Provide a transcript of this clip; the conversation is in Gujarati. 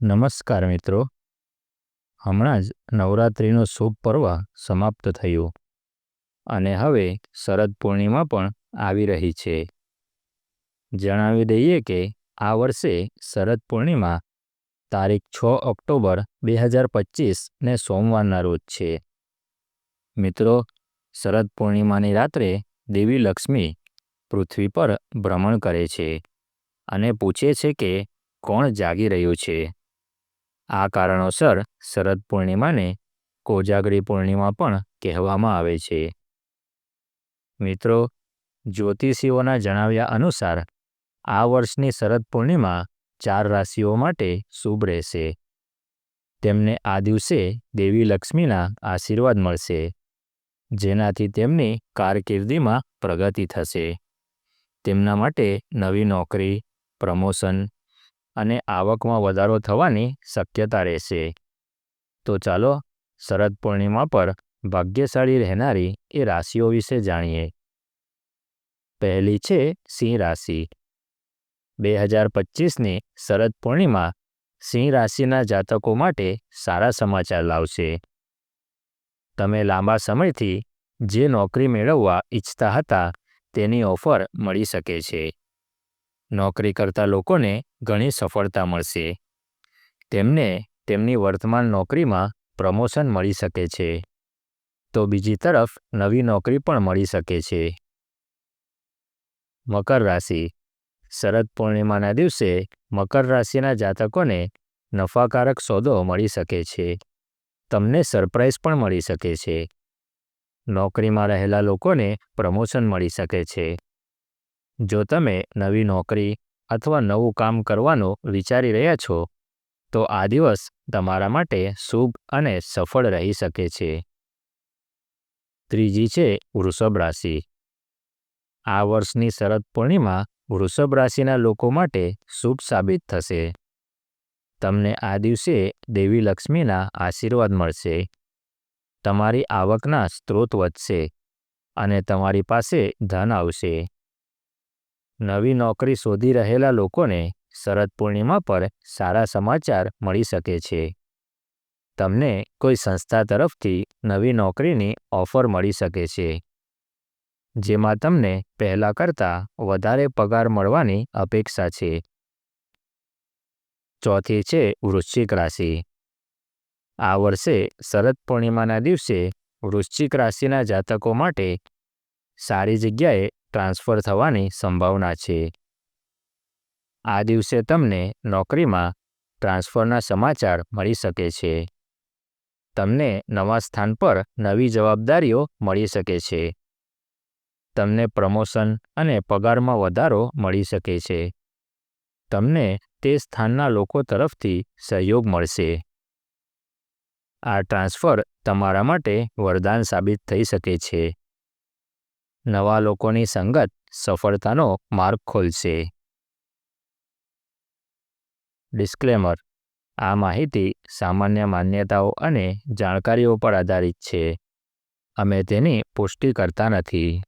નમસ્કાર મિત્રો. હમણાં જ નવરાત્રિનો શુભ પર્વ સમાપ્ત થયું અને હવે શરદ પૂર્ણિમા પણ આવી રહી છે. જણાવી દઈએ કે આ વર્ષે શરદ પૂર્ણિમા તારીખ છ ઓક્ટોબર બે હજાર પચીસને સોમવારના રોજ છે. મિત્રો, શરદ પૂર્ણિમાની રાત્રે દેવી લક્ષ્મી પૃથ્વી પર ભ્રમણ કરે છે અને પૂછે છે કે કોણ જાગી રહ્યું છે. આ કારણોસર શરદ પૂર્ણિમાને કોજાગરી પૂર્ણિમા પણ કહેવામાં આવે છે. મિત્રો, જ્યોતિષીઓના જણાવ્યા અનુસાર, આ વર્ષની શરદ પૂર્ણિમા ચાર રાશિઓ માટે શુભ રહેશે. તેમને આ દિવસે દેવી લક્ષ્મીના આશીર્વાદ મળશે, જેનાથી તેમની કારકિર્દીમાં પ્રગતિ થશે. તેમના માટે નવી નોકરી, પ્રમોશન અને આવકમાં વધારો થવાની શક્યતા રહેશે. તો ચાલો, શરદ પૂર્ણિમા પર ભાગ્યશાળી રહેનારી એ રાશિઓ વિશે જાણીએ. પહેલી છે સિંહ રાશિ. બે હજાર પચીસની શરદ પૂર્ણિમા સિંહ રાશિના જાતકો માટે સારા સમાચાર લાવશે. તમે લાંબા સમયથી જે નોકરી મેળવવા ઈચ્છતા હતા તેની ઓફર મળી શકે છે. નોકરી કરતા લોકોને ઘણી સફળતા મળશે. તેમને તેમની વર્તમાન નોકરીમાં પ્રમોશન મળી શકે છે. તો બીજી તરફ નવી નોકરી પણ મળી શકે છે. મકર રાશિ. શરદ પૂર્ણિમાના દિવસે મકર રાશિના જાતકોને નફાકારક સોદો મળી શકે છે. તમને સરપ્રાઈઝ પણ મળી શકે છે. નોકરીમાં રહેલા લોકોને પ્રમોશન મળી શકે છે. જો તમે નવી નોકરી અથવા નવું કામ કરવાનું વિચારી રહ્યા છો, તો આ દિવસ તમારા માટે શુભ અને સફળ રહી શકે છે. ત્રીજી છે વૃષભ રાશિ. આ વર્ષની શરદ પૂર્ણિમા વૃષભ રાશિના લોકો માટે શુભ સાબિત થશે. તમને આ દિવસે દેવી લક્ષ્મીના આશીર્વાદ મળશે. તમારી આવકના સ્ત્રોત વધશે અને તમારી પાસે ધન આવશે. નવી નોકરી શોધી રહેલા લોકોને શરદ પૂર્ણિમા પર સારા સમાચાર મળી શકે છે. તમને કોઈ સંસ્થા તરફથી નવી નોકરીની ઓફર મળી શકે છે. જેમાં તમને પહેલાં કરતાં વધારે પગાર મળવાની અપેક્ષા છે. ચોથી છે વૃશ્ચિક રાશિ. આ વર્ષે શરદ પૂર્ણિમાના દિવસે વૃશ્ચિક રાશિના જાતકો માટે સારી જગ્યાએ ટ્રાન્સફર થવાની સંભાવના છે. આ દિવસે તમને નોકરીમાં ટ્રાન્સફરના સમાચાર મળી શકે છે. તમને નવા સ્થાન પર નવી જવાબદારીઓ મળી શકે છે. તમને પ્રમોશન અને પગારમાં વધારો મળી શકે છે. તમને તે સ્થાનના લોકો તરફથી સહયોગ મળશે. આ ટ્રાન્સફર તમારા માટે વરદાન સાબિત થઈ શકે છે. નવા લોકોની સંગત સફળતાનો માર્ગ ખોલશે. ડિસ્ક્લેમર આ માહિતી સામાન્ય માન્યતાઓ અને જાણકારીઓ પર આધારિત છે. અમે તેની પુષ્ટિ કરતા નથી.